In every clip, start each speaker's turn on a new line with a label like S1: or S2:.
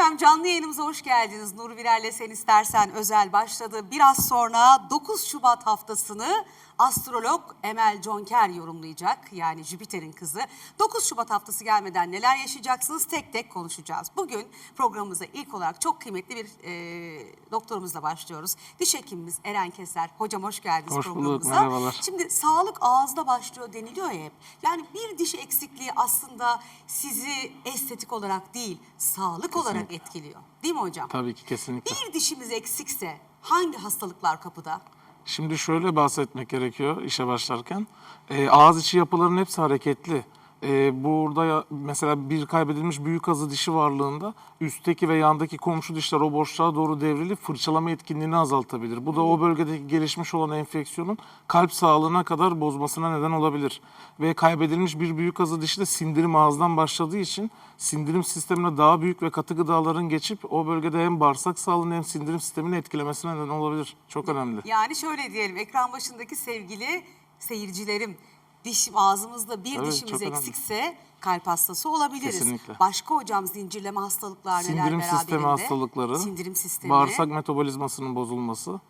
S1: Efendim canlı yayınımıza hoş geldiniz. Nur Virel'le Sen İstersen özel başladı. Biraz sonra 9 Şubat haftasını astrolog Emel Conker yorumlayacak. Yani Jüpiter'in kızı. 9 Şubat haftası gelmeden neler yaşayacaksınız tek tek konuşacağız. Bugün programımıza ilk olarak çok kıymetli bir e, doktorumuzla başlıyoruz. Diş hekimimiz Eren Keser. Hocam hoş geldiniz
S2: Hoş bulduk,
S1: programımıza.
S2: merhabalar.
S1: Şimdi sağlık ağızda başlıyor deniliyor ya hep. Yani bir diş eksikliği aslında sizi estetik olarak değil, sağlık olarak etkiliyor. Değil mi hocam?
S2: Tabii ki kesinlikle.
S1: Bir dişimiz eksikse hangi hastalıklar kapıda?
S2: Şimdi şöyle bahsetmek gerekiyor işe başlarken. Ee, ağız içi yapıların hepsi hareketli. Ee, burada ya- mesela bir kaybedilmiş büyük azı dişi varlığında üstteki ve yandaki komşu dişler o boşluğa doğru devrilip fırçalama etkinliğini azaltabilir. Bu da o bölgedeki gelişmiş olan enfeksiyonun kalp sağlığına kadar bozmasına neden olabilir. Ve kaybedilmiş bir büyük azı dişi de sindirim ağızdan başladığı için sindirim sistemine daha büyük ve katı gıdaların geçip o bölgede hem bağırsak sağlığını hem sindirim sistemini etkilemesine neden olabilir. Çok önemli.
S1: Yani şöyle diyelim ekran başındaki sevgili seyircilerim diş ağzımızda bir
S2: Tabii,
S1: dişimiz
S2: çok önemli.
S1: eksikse kalp hastası olabiliriz.
S2: Kesinlikle.
S1: Başka hocam zincirleme hastalıklar neler
S2: Sindirim
S1: beraberinde?
S2: sistemi hastalıkları,
S1: Sindirim sistemi.
S2: bağırsak metabolizmasının bozulması,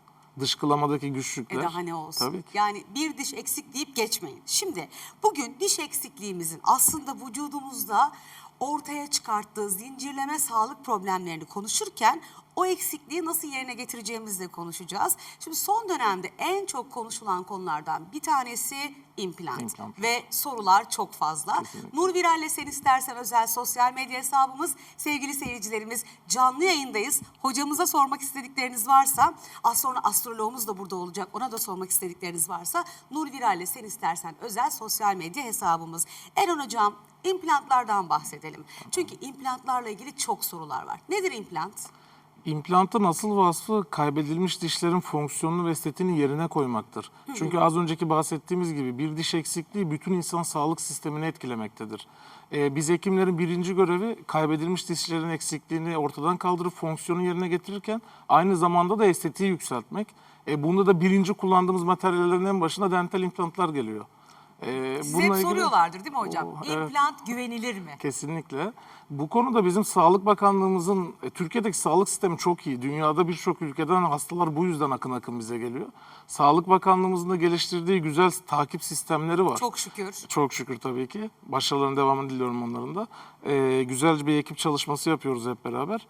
S2: dışkılamadaki
S1: E
S2: güçlükler.
S1: daha ne olsun.
S2: Tabii ki.
S1: Yani bir diş eksik deyip geçmeyin. Şimdi bugün diş eksikliğimizin aslında vücudumuzda ortaya çıkarttığı zincirleme sağlık problemlerini konuşurken o eksikliği nasıl yerine getireceğimizle konuşacağız. Şimdi son dönemde en çok konuşulan konulardan bir tanesi implant.
S2: İmplant.
S1: Ve sorular çok fazla.
S2: Kesinlikle.
S1: Nur Viral'le Sen İstersen özel sosyal medya hesabımız. Sevgili seyircilerimiz canlı yayındayız. Hocamıza sormak istedikleriniz varsa az sonra astroloğumuz da burada olacak. Ona da sormak istedikleriniz varsa Nur Viral'le Sen İstersen özel sosyal medya hesabımız. Eren Hocam implantlardan bahsedelim. Çünkü implantlarla ilgili çok sorular var. Nedir implant?
S2: İmplantın asıl vasfı kaybedilmiş dişlerin fonksiyonunu ve estetiğini yerine koymaktır. Çünkü az önceki bahsettiğimiz gibi bir diş eksikliği bütün insan sağlık sistemini etkilemektedir. Ee, biz hekimlerin birinci görevi kaybedilmiş dişlerin eksikliğini ortadan kaldırıp fonksiyonu yerine getirirken aynı zamanda da estetiği yükseltmek. E, bunda da birinci kullandığımız materyallerin en başında dental implantlar geliyor. Ee,
S1: Size hep soruyorlardır değil mi hocam?
S2: Oo, evet.
S1: İmplant güvenilir mi?
S2: Kesinlikle. Bu konuda bizim Sağlık Bakanlığımızın, e, Türkiye'deki sağlık sistemi çok iyi. Dünyada birçok ülkeden hastalar bu yüzden akın akın bize geliyor. Sağlık Bakanlığımızın da geliştirdiği güzel takip sistemleri var.
S1: Çok şükür.
S2: Çok şükür tabii ki. Başarılarının devamını diliyorum onların da. Ee, güzelce bir ekip çalışması yapıyoruz hep beraber.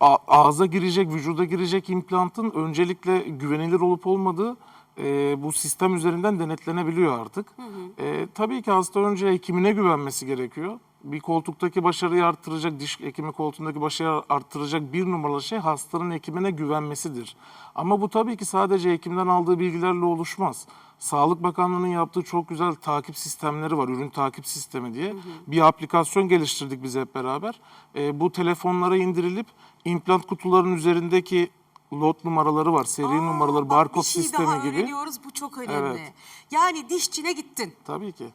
S2: A- ağza girecek, vücuda girecek implantın öncelikle güvenilir olup olmadığı e, bu sistem üzerinden denetlenebiliyor artık. Ee, tabii ki hasta önce hekimine güvenmesi gerekiyor. Bir koltuktaki başarıyı arttıracak, diş hekimi koltuğundaki başarıyı arttıracak bir numaralı şey hastanın hekimine güvenmesidir. Ama bu tabii ki sadece hekimden aldığı bilgilerle oluşmaz. Sağlık Bakanlığı'nın yaptığı çok güzel takip sistemleri var, ürün takip sistemi diye. Bir aplikasyon geliştirdik biz hep beraber. Ee, bu telefonlara indirilip implant kutularının üzerindeki lot numaraları var, seri
S1: Aa,
S2: numaraları, barkod
S1: şey
S2: sistemi
S1: daha
S2: gibi.
S1: öğreniyoruz bu çok önemli.
S2: Evet.
S1: Yani dişçine gittin.
S2: Tabii ki.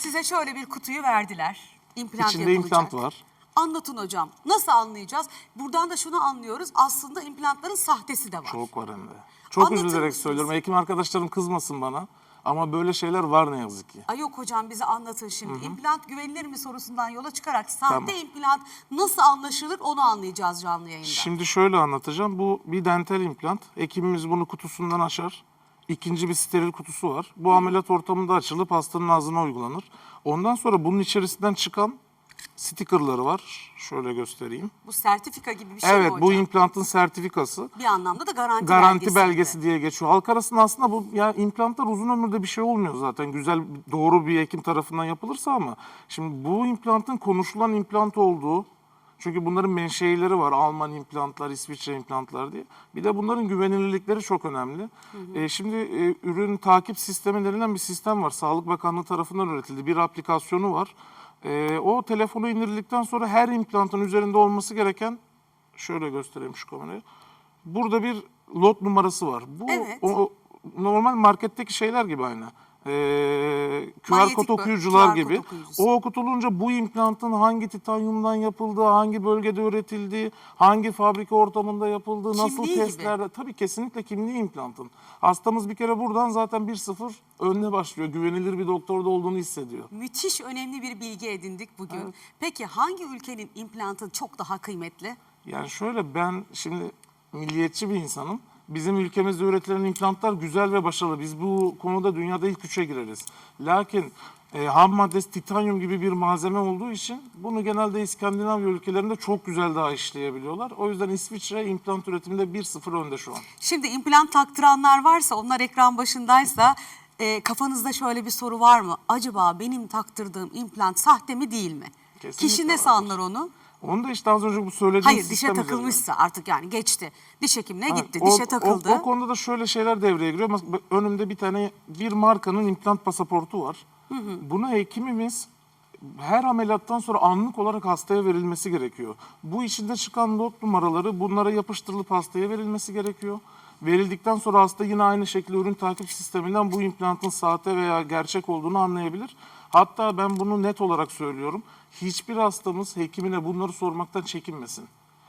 S1: Size şöyle bir kutuyu verdiler. İmplant
S2: İçinde
S1: yapılacak.
S2: implant var.
S1: Anlatın hocam. Nasıl anlayacağız? Buradan da şunu anlıyoruz. Aslında implantların sahtesi de var.
S2: Çok var hem de. Çok
S1: Anlatır
S2: üzülerek
S1: mısınız?
S2: söylüyorum. Hekim arkadaşlarım kızmasın bana. Ama böyle şeyler var ne yazık ki.
S1: Ay yok hocam bize anlatın şimdi. İmplant güvenilir mi sorusundan yola çıkarak sahte
S2: Tamam.
S1: implant nasıl anlaşılır onu anlayacağız canlı yayında.
S2: Şimdi şöyle anlatacağım. Bu bir dental implant. Hekimimiz bunu kutusundan açar. İkinci bir steril kutusu var. Bu ameliyat ortamında açılıp hastanın ağzına uygulanır. Ondan sonra bunun içerisinden çıkan stickerları var. Şöyle göstereyim.
S1: Bu sertifika gibi bir şey mi
S2: evet
S1: hocam?
S2: bu implantın sertifikası.
S1: bir anlamda da garanti,
S2: Garanti
S1: belgesi
S2: diye geçiyor. Halk arasında aslında bu ya implantlar uzun ömürde bir şey olmuyor zaten. Güzel doğru bir hekim tarafından yapılırsa ama şimdi bu implantın konuşulan implant olduğu çünkü bunların menşeileri var. Alman implantlar, İsviçre implantlar diye. Bir de bunların güvenilirlikleri çok önemli. E, şimdi e, ürün takip sistemi denilen bir sistem var. Sağlık Bakanlığı tarafından üretildi. Bir aplikasyonu var. E, o telefonu indirildikten sonra her implantın üzerinde olması gereken şöyle göstereyim şu kamerayı. Burada bir lot numarası var. Bu
S1: Evet.
S2: o, normal marketteki şeyler gibi aynı. E, QR
S1: Manyetik
S2: kod okuyucular
S1: QR kod
S2: gibi.
S1: okuyucusu.
S2: O okutulunca bu implantın hangi titanyumdan yapıldığı, hangi bölgede üretildiği, hangi fabrika ortamında yapıldığı, nasıl
S1: Kimliği gibi.
S2: testlerde tabii kesinlikle kimliği implantın. Hastamız bir kere buradan zaten 1-0 önüne başlıyor. Güvenilir bir doktorda olduğunu hissediyor.
S1: Müthiş önemli bir bilgi edindik bugün. Peki hangi ülkenin implantı çok daha kıymetli?
S2: Yani şöyle ben şimdi milliyetçi bir insanım. Bizim ülkemizde üretilen implantlar güzel ve başarılı. Biz bu konuda dünyada ilk üçe gireriz. Lakin e, ham maddesi titanyum gibi bir malzeme olduğu için bunu genelde İskandinavya ülkelerinde çok güzel daha işleyebiliyorlar. O yüzden İsviçre implant üretiminde 1-0 önde şu an.
S1: Şimdi implant taktıranlar varsa, onlar ekran başındaysa e, kafanızda şöyle bir soru var mı? Acaba benim taktırdığım implant sahte mi değil mi?
S2: Kesinlikle
S1: Kişi ne
S2: vardır.
S1: anlar onu?
S2: Onu da işte az önce bu söylediğim
S1: Hayır
S2: sistem
S1: dişe
S2: üzerinden.
S1: takılmışsa artık yani geçti. Diş hekimine
S2: Ha,
S1: gitti,
S2: o-
S1: dişe
S2: o-
S1: takıldı.
S2: O, konuda da şöyle şeyler devreye giriyor. Önümde bir tane bir markanın implant pasaportu var. Buna hekimimiz her ameliyattan sonra anlık olarak hastaya verilmesi gerekiyor. Bu içinde çıkan not numaraları bunlara yapıştırılıp hastaya verilmesi gerekiyor. Verildikten sonra hasta yine aynı şekilde ürün takip sisteminden bu implantın sahte veya gerçek olduğunu anlayabilir. Hatta ben bunu net olarak söylüyorum. Hiçbir hastamız hekimine bunları sormaktan çekinmesin.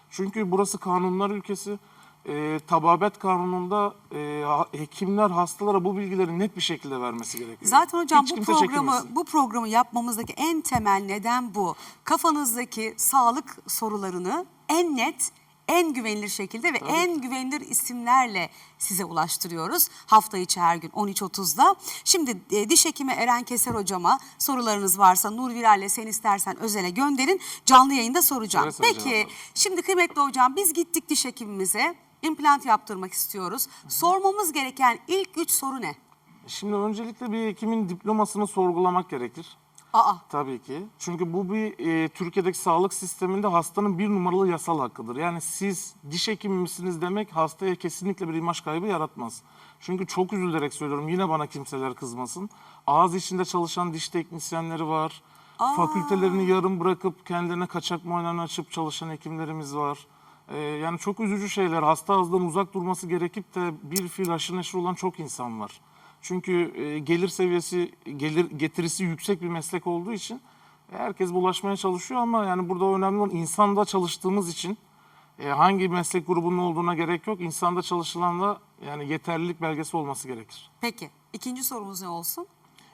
S2: Çünkü burası kanunlar ülkesi. E, tababet kanununda e, hekimler hastalara bu bilgileri net bir şekilde vermesi gerekiyor.
S1: Zaten hocam
S2: Hiç
S1: bu
S2: kimse
S1: programı
S2: çekinmesin.
S1: bu programı yapmamızdaki en temel neden bu. Kafanızdaki sağlık sorularını en net, en güvenilir şekilde ve en güvenilir isimlerle size ulaştırıyoruz. Hafta içi her gün 13.30'da. Şimdi e, diş hekimi Eren Keser hocama sorularınız varsa Nur Viral'le sen istersen özele gönderin. Canlı yayında soracağım.
S2: Seve
S1: Peki
S2: cevaplarım.
S1: şimdi kıymetli hocam biz gittik diş hekimimize. implant yaptırmak istiyoruz. Sormamız gereken ilk üç soru ne?
S2: Şimdi öncelikle bir hekimin diplomasını sorgulamak gerekir.
S1: Aa
S2: Tabii ki. Çünkü bu bir e, Türkiye'deki sağlık sisteminde hastanın bir numaralı yasal hakkıdır. Yani siz diş hekimi misiniz demek hastaya kesinlikle bir imaj kaybı yaratmaz. Çünkü çok üzülerek söylüyorum yine bana kimseler kızmasın. Ağız içinde çalışan diş teknisyenleri var. Fakültelerini yarım bırakıp kendilerine kaçak muayenehane açıp çalışan hekimlerimiz var. E, yani çok üzücü şeyler. Hasta ağızdan uzak durması gerekip de bir fil haşır neşir olan çok insan var. Çünkü e, gelir seviyesi, gelir getirisi yüksek bir meslek olduğu için herkes bulaşmaya çalışıyor ama yani burada önemli olan insanda çalıştığımız için e, hangi meslek grubunun olduğuna gerek yok. İnsanda çalışılanla yani yeterlilik belgesi olması gerekir.
S1: Peki ikinci sorumuz ne olsun?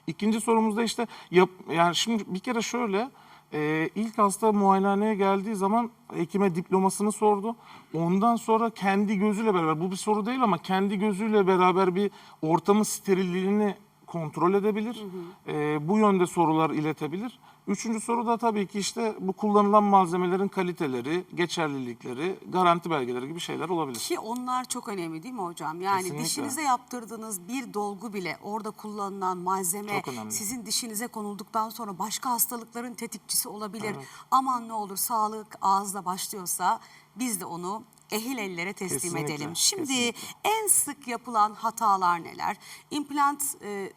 S2: İkinci sorumuzda işte yap, yani şimdi bir kere şöyle e, ilk hasta muayenehaneye geldiği zaman hekime diplomasını sordu. Ondan sonra kendi gözüyle beraber bu bir soru değil ama kendi gözüyle beraber bir ortamın sterilliğini kontrol edebilir. E, bu yönde sorular iletebilir. Üçüncü soru da tabii ki işte bu kullanılan malzemelerin kaliteleri, geçerlilikleri, garanti belgeleri gibi şeyler olabilir.
S1: Ki onlar çok önemli değil mi hocam? Yani
S2: Kesinlikle.
S1: dişinize yaptırdığınız bir dolgu bile orada kullanılan malzeme sizin dişinize konulduktan sonra başka hastalıkların tetikçisi olabilir. Aman ne olur sağlık ağızda başlıyorsa biz de onu ehil ellere teslim
S2: Kesinlikle,
S1: edelim. Şimdi
S2: kesinlikle.
S1: en sık yapılan hatalar neler? İmplant e,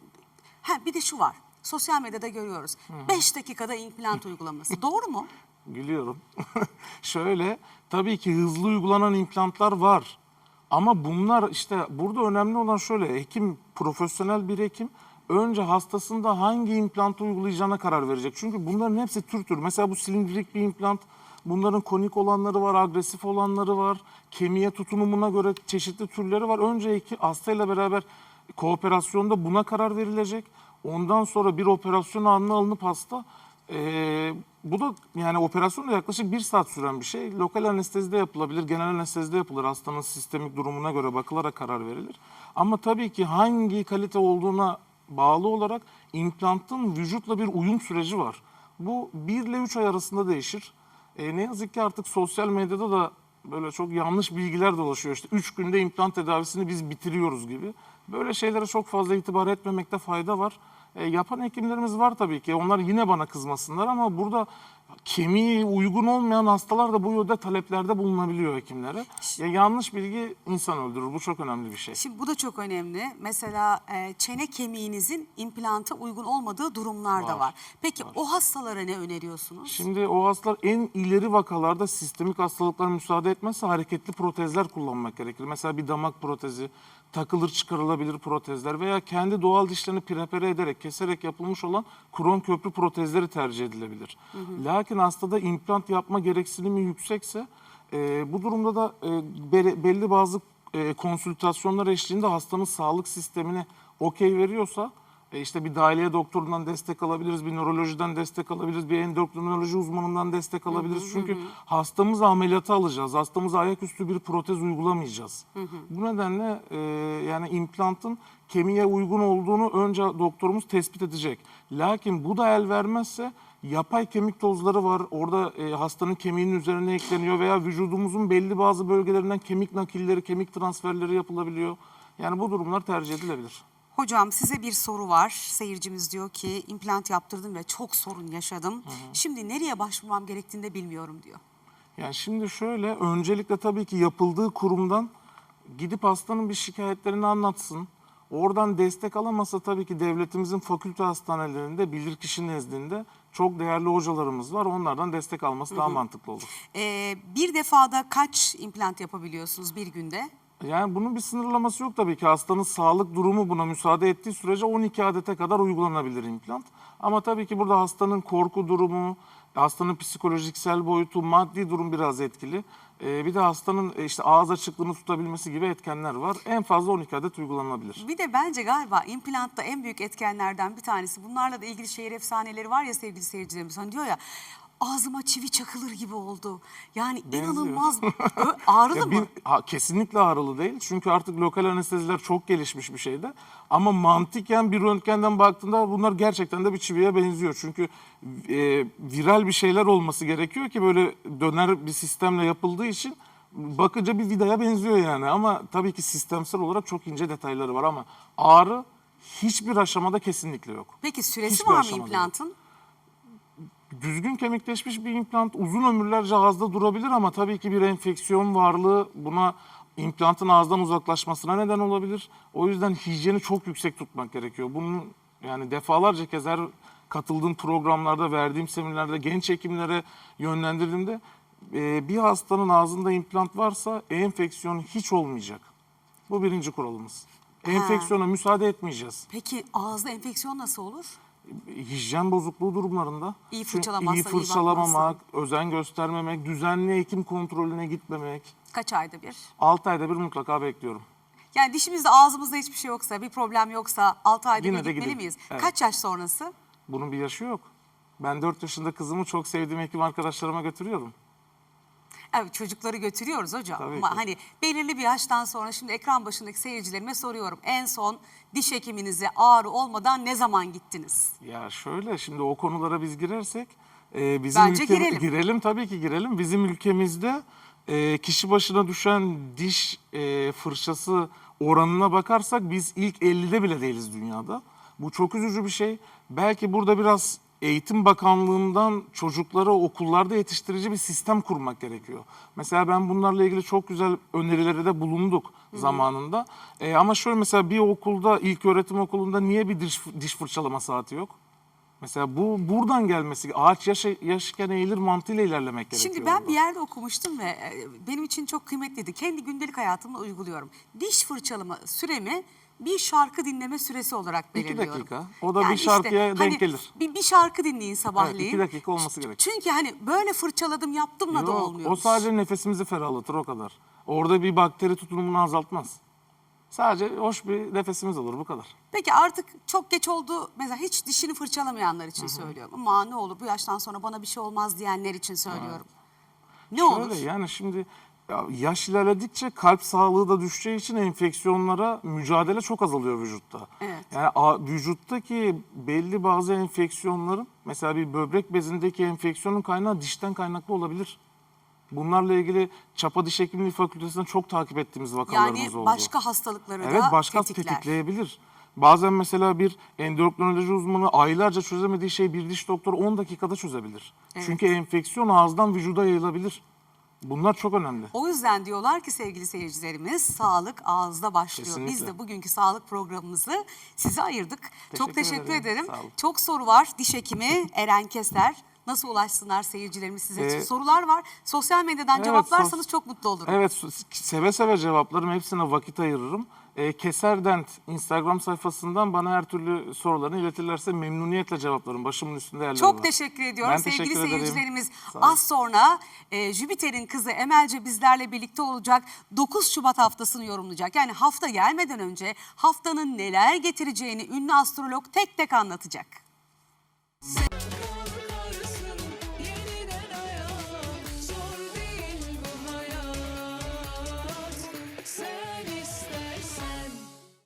S1: ha bir de şu var. Sosyal medyada görüyoruz. 5 dakikada implant uygulaması. Doğru mu?
S2: Gülüyorum. Şöyle tabii ki hızlı uygulanan implantlar var. Ama bunlar işte burada önemli olan şöyle hekim profesyonel bir hekim önce hastasında hangi implantı uygulayacağına karar verecek. Çünkü bunların hepsi tür tür. Mesela bu silindirik bir implant. Bunların konik olanları var, agresif olanları var. Kemiğe tutunumuna göre çeşitli türleri var. Önce hekim, hastayla beraber kooperasyonda buna karar verilecek. Ondan sonra bir operasyon anına alınıp hasta ee, bu da yani operasyon da yaklaşık bir saat süren bir şey. Lokal anestezide yapılabilir, genel anestezide yapılır. Hastanın sistemik durumuna göre bakılarak karar verilir. Ama tabii ki hangi kalite olduğuna bağlı olarak implantın vücutla bir uyum süreci var. Bu 1 ile 3 ay arasında değişir. Ee, ne yazık ki artık sosyal medyada da böyle çok yanlış bilgiler dolaşıyor. İşte 3 günde implant tedavisini biz bitiriyoruz gibi. Böyle şeylere çok fazla itibar etmemekte fayda var. E, yapan hekimlerimiz var tabii ki. Onlar yine bana kızmasınlar ama burada kemiği uygun olmayan hastalar da bu yönde taleplerde bulunabiliyor hekimlere. Ya yanlış bilgi insan öldürür. Bu çok önemli bir şey.
S1: Şimdi bu da çok önemli. Mesela e, çene kemiğinizin implanta uygun olmadığı durumlar da
S2: Var,
S1: var. Peki o hastalara ne öneriyorsunuz?
S2: Şimdi o hastalar en ileri vakalarda sistemik hastalıklar müsaade etmezse hareketli protezler kullanmak gerekir. Mesela bir damak protezi, takılır çıkarılabilir protezler veya kendi doğal dişlerini prepare ederek, keserek yapılmış olan kron köprü protezleri tercih edilebilir. Lakin hastada implant yapma gereksinimi yüksekse e, bu durumda da e, be- belli bazı e, konsültasyonlar eşliğinde hastanın sağlık sistemine okey veriyorsa e işte bir dahiliye doktorundan destek alabiliriz, bir nörolojiden destek alabiliriz, bir endokrinoloji uzmanından destek alabiliriz. Çünkü hastamızı ameliyata alacağız, hastamıza ayaküstü bir protez uygulamayacağız. Bu nedenle e, yani implantın kemiğe uygun olduğunu önce doktorumuz tespit edecek. Lakin bu da el vermezse yapay kemik tozları var. Orada e, hastanın kemiğinin üzerine ekleniyor veya vücudumuzun belli bazı bölgelerinden kemik nakilleri, kemik transferleri yapılabiliyor. Yani bu durumlar tercih edilebilir.
S1: Hocam size bir soru var. Seyircimiz diyor ki implant yaptırdım ve çok sorun yaşadım. Şimdi nereye başvurmam gerektiğini de bilmiyorum diyor.
S2: Yani şimdi şöyle, öncelikle tabii ki yapıldığı kurumdan gidip hastanın bir şikayetlerini anlatsın. Oradan destek alamasa tabii ki devletimizin fakülte hastanelerinde bilirkişi nezdinde çok değerli hocalarımız var. Onlardan destek alması daha mantıklı olur.
S1: Ee, bir defada kaç implant yapabiliyorsunuz bir günde?
S2: Yani bunun bir sınırlaması yok tabii ki. Hastanın sağlık durumu buna müsaade ettiği sürece 12 adete kadar uygulanabilir implant. Ama tabii ki burada hastanın korku durumu, hastanın psikolojiksel boyutu, maddi durum biraz etkili. Ee, bir de hastanın e, işte ağız açıklığını tutabilmesi gibi etkenler var. En fazla 12 adet uygulanabilir.
S1: Bir de bence galiba implantta en büyük etkenlerden bir tanesi bunlarla da ilgili şehir efsaneleri var ya sevgili seyircilerimiz. Hani diyor ya ağzıma çivi çakılır gibi oldu. Yani
S2: Benziyor.
S1: inanılmaz ağrılı
S2: Ya
S1: mı?
S2: bir- ha, kesinlikle ağrılı değil. Çünkü artık lokal anesteziler çok gelişmiş bir şeyde. Ama mantıken bir röntgenden baktığında bunlar gerçekten de bir çiviye benziyor. Çünkü e, viral bir şeyler olması gerekiyor ki böyle döner bir sistemle yapıldığı için bakınca bir vidaya benziyor yani. Ama tabii ki sistemsel olarak çok ince detayları var ama ağrı hiçbir aşamada kesinlikle yok.
S1: Peki süresi
S2: Hiçbir
S1: var mı
S2: aşamada yok. Düzgün kemikleşmiş bir implant uzun ömürlerce ağızda durabilir ama tabii ki bir enfeksiyon varlığı buna implantın ağızdan uzaklaşmasına neden olabilir. O yüzden hijyeni çok yüksek tutmak gerekiyor. Bunun yani defalarca kez her katıldığım programlarda, verdiğim seminerlerde genç hekimlere yönlendirdiğimde e, bir hastanın ağzında implant varsa enfeksiyon hiç olmayacak. Bu birinci kuralımız. Enfeksiyona müsaade etmeyeceğiz
S1: Peki ağızda enfeksiyon nasıl olur?
S2: Hijyen bozukluğu durumlarında.
S1: İyi
S2: Çünkü
S1: fırçalamazsan,
S2: iyi
S1: iyi
S2: fırçalamamak, özen göstermemek, düzenli hekim kontrolüne gitmemek.
S1: Kaç ayda bir?
S2: 6 ayda bir mutlaka bekliyorum.
S1: Yani dişimizde ağzımızda hiçbir şey yoksa, bir problem yoksa 6 ayda
S2: Yine
S1: bir gitmeli
S2: gidin.
S1: miyiz?
S2: Evet.
S1: Kaç yaş sonrası?
S2: Bunun bir yaşı yok. Ben 4 yaşında kızımı çok sevdiğim hekim arkadaşlarıma götürüyorum.
S1: Evet çocukları götürüyoruz hocam.
S2: Tabii
S1: Ama
S2: ki.
S1: hani belirli bir yaştan sonra şimdi ekran başındaki seyircilerime soruyorum. En son diş hekiminize ağrı olmadan ne zaman gittiniz?
S2: Ya şöyle şimdi o konulara biz girersek e, bizim
S1: Bence
S2: ülke-
S1: girelim.
S2: girelim tabii ki girelim. Bizim ülkemizde e, kişi başına düşen diş e, fırçası oranına bakarsak biz ilk 50'de bile değiliz dünyada. Bu çok üzücü bir şey. Belki burada biraz Eğitim Bakanlığı'ndan çocuklara okullarda yetiştirici bir sistem kurmak gerekiyor. Mesela ben bunlarla ilgili çok güzel önerileri de bulunduk zamanında. E, ama şöyle mesela bir okulda, ilk öğretim okulunda niye bir diş, diş fırçalama saati yok? Mesela bu buradan gelmesi, ağaç yaş, yaşken eğilir mantığıyla ilerlemek gerekiyor.
S1: Şimdi ben
S2: burada.
S1: bir yerde okumuştum ve e, benim için çok kıymetliydi. Kendi gündelik hayatımda uyguluyorum. Diş fırçalama süremi bir şarkı dinleme süresi olarak
S2: İki
S1: belirliyorum.
S2: dakika. O da bir şarkıya denk
S1: hani
S2: gelir.
S1: Bir, bir şarkı dinleyin sabahleyin.
S2: Evet, iki dakika olması gerek.
S1: Çünkü hani böyle fırçaladım yaptımla da
S2: Yok,
S1: olmuyor.
S2: o sadece nefesimizi ferahlatır o kadar. Orada bir bakteri tutunumunu azaltmaz. Sadece hoş bir nefesimiz olur bu kadar.
S1: Peki artık çok geç oldu. Mesela hiç dişini fırçalamayanlar için söylüyorum. Ama ne olur bu yaştan sonra bana bir şey olmaz diyenler için söylüyorum. Ne olur?
S2: Şöyle yani şimdi ya yaş ilerledikçe kalp sağlığı da düşeceği için enfeksiyonlara mücadele çok azalıyor vücutta.
S1: Evet.
S2: Yani a- vücuttaki belli bazı enfeksiyonların mesela bir böbrek bezindeki enfeksiyonun kaynağı dişten kaynaklı olabilir. Bunlarla ilgili Çapa Diş Hekimliği Fakültesi'nde çok takip ettiğimiz vakalarımız
S1: Yani
S2: oldu.
S1: başka hastalıkları
S2: Evet
S1: da
S2: başka
S1: tetikler.
S2: tetikleyebilir. Bazen mesela bir endokrinoloji uzmanı aylarca çözemediği şeyi bir diş doktoru 10 dakikada çözebilir. Çünkü enfeksiyon ağızdan vücuda yayılabilir. Bunlar çok önemli.
S1: O yüzden diyorlar ki sevgili seyircilerimiz sağlık ağızda başlıyor. Biz
S2: Kesinlikle.
S1: de bugünkü sağlık programımızı size ayırdık. Çok
S2: Teşekkür
S1: teşekkür
S2: ederim.
S1: ederim. Çok soru var. Diş hekimi Eren Keser. Nasıl ulaşsınlar seyircilerimiz size?
S2: Ee,
S1: Sorular var. Sosyal medyadan
S2: evet,
S1: cevaplarsanız çok mutlu olurum.
S2: Evet seve seve cevaplarım. Hepsine vakit ayırırım. E, Keser Dent Instagram sayfasından bana her türlü sorularını iletirlerse memnuniyetle cevaplarım. Başımın üstünde yerleri
S1: Çok
S2: var.
S1: teşekkür ediyorum
S2: Ben
S1: sevgili
S2: teşekkür ederim.
S1: seyircilerimiz. Az sonra e, Jüpiter'in kızı Emelce bizlerle birlikte olacak. 9 Şubat haftasını yorumlayacak. Yani hafta gelmeden önce haftanın neler getireceğini ünlü astrolog tek tek anlatacak.